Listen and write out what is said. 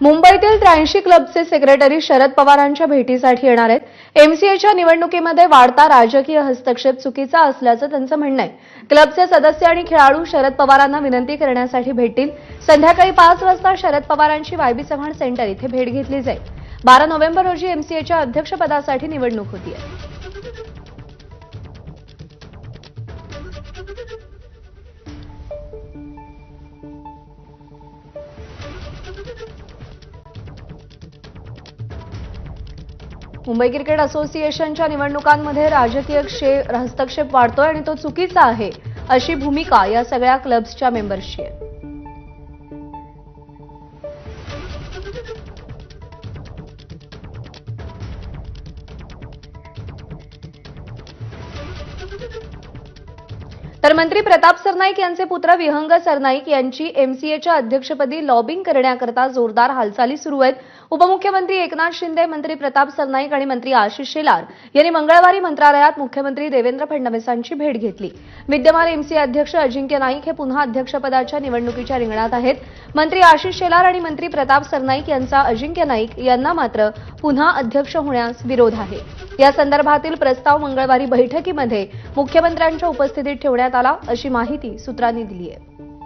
मुंबईतील त्र्याऐंशी क्लबचे सेक्रेटरी शरद पवारांच्या भेटीसाठी येणार आहेत. एमसीएच्या निवडणुकीमध्ये वाढता राजकीय हस्तक्षेप चुकीचा असल्याचं त्यांचं म्हणणं आहे. क्लबचे सदस्य आणि खेळाडू शरद पवारांना विनंती करण्यासाठी भेटतील. संध्याकाळी पाच वाजता शरद पवारांची वायबी चव्हाण सेंटर इथे भेट घेतली जाईल. बारा नोव्हेंबर रोजी एमसीएच्या अध्यक्षपदासाठी निवडणूक होतीये. मुंबई क्रिकेट असोसिएशनच्या निवडणुकांमध्ये राजकीय हस्तक्षेप वाढतोय आणि तो चुकीचा आहे अशी भूमिका या सगळ्या क्लब्सच्या मेंबर्सची आहे. तर मंत्री प्रताप सरनाईक यांचे पुत्र विहंग सरनाईक यांची एमसीएच्या अध्यक्षपदी लॉबिंग करण्याकरता जोरदार हालचाली सुरू आहेत. उपमुख्यमंत्री एकनाथ शिंदे मंत्री प्रताप सरनाईक आणि मंत्री आशिष शेलार यांनी मंगळवारी मंत्रालयात मुख्यमंत्री देवेंद्र फडणवीसांची भेट घेतली. विद्यमान एमसीए अध्यक्ष अजिंक्य नाईक हे पुन्हा अध्यक्षपदाच्या निवडणुकीच्या रिंगणात आहेत. मंत्री आशिष शेलार आणि मंत्री प्रताप सरनाईक यांचा अजिंक्य नाईक यांना मात्र पुन्हा अध्यक्ष होण्यास विरोध आहे. या संदर्भातील प्रस्ताव मंगळवारी बैठकीमध्ये मुख्यमंत्र्यांच्या उपस्थितीत ठेवण्यात आला अशी माहिती सूत्रांनी दिली आहे.